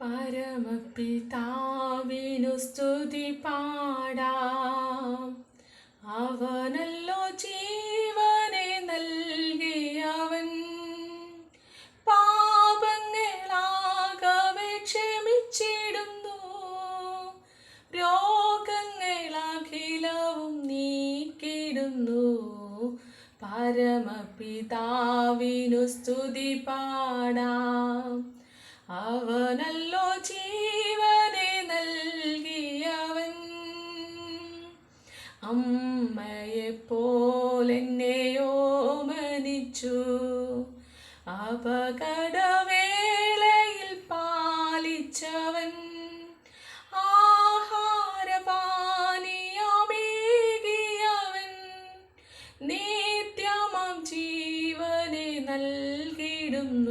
പരമപിതാവിനു സ്തുതി പാടാം. അവനല്ലോ ജീവനെ നൽകിയവൻ. പാപങ്ങളാകവെ ക്ഷമിച്ചിടുന്നു. രോഗങ്ങളഖിലവും നീക്കിടുന്നു. പരമപിതാവിനു സ്തുതി പാടാം. അവനല്ലോ ജീവനെ നൽകിയവൻ. അമ്മയെ പോലെന്നെയോ മനിച്ചു അപകടവേളയിൽ പാലിച്ചവൻ. നിത്യമം ജീവനെ നൽകിടുന്നു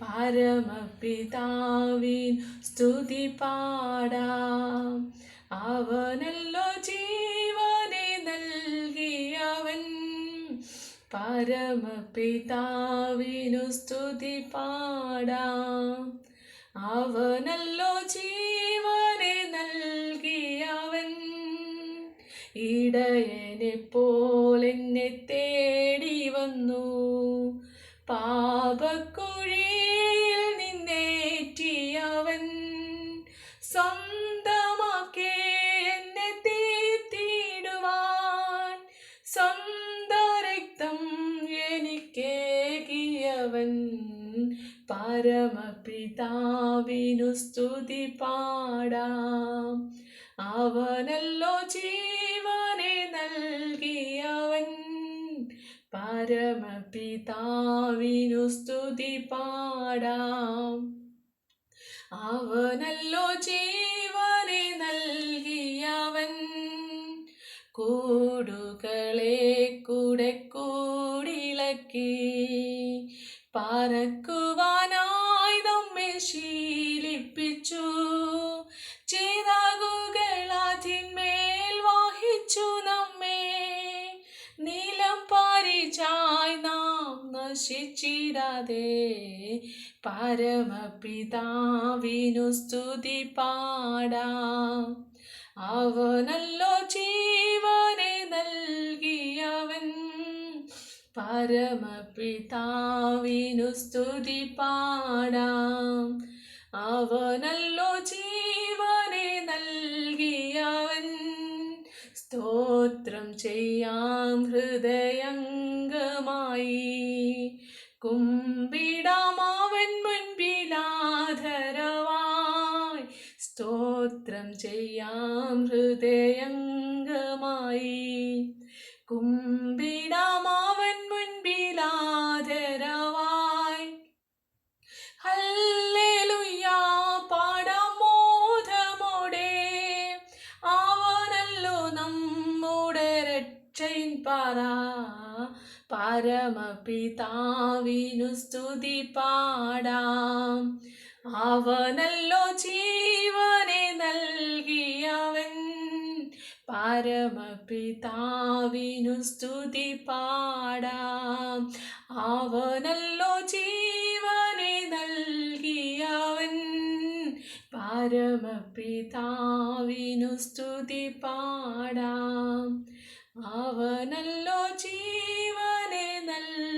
പരമപിതാവിൻ സ്തുതി പാടാം. അവനല്ലോ ജീവനെ നൽകിയവൻ. പരമപിതാവിനു സ്തുതി പാടാം. അവനല്ലോ ജീവനെ നൽകിയവൻ. ഇടയനെ പോലെന്നെ തേടി വന്നു. പാപക്കുഴിയിൽ എനിക്കേകിയവൻ പരമപിതാവിനു സ്തുതി പാടാം. അവനല്ലോ ജീവനെ നൽകിയവൻ പരമപിതാവിനു സ്തുതി പാടാം. അവനല്ലോ ജീവനെ നൽകിയവൻ കൂടുകളെ കൂടെ കൂടിളക്കി പറക്കുവാനായി നമ്മെ ശീലിപ്പിച്ചു. ചിറകുകളതിന്മേൽ വഹിച്ചു നമ്മെ. നീലം പാരിച്ചായി നാം നശിച്ചിടാതെ. പരമപിതാവിനു സ്തുതി പാടാം. അവനല്ലോ ജീവനെ പരമപിതാവിനു സ്തുതി പാടാം. അവനല്ലോ ജീവനെ നൽകിയവൻ. സ്തോത്രം ചെയ്യാം ഹൃദയംഗമായി. കുമ്പിടാമാവൻ മുൻപിലാധരവായി. സ്തോത്രം ചെയ്യാം ഹൃദയംഗമായി. രക്ഷയിൻ പാറ പരമപിതാവിനു സ്തുതി പാടാം. അവനല്ലോ ജീവനെ നൽകിയവൻ. പരമപിതാവിനു സ്തുതി പാടാം. അവനല്ലോ ജീവനെ നൽകിയവൻ. പരമപിതാവിനു സ്തുതി പാടാം. അവനല്ലോ ജീവനെ നല്ല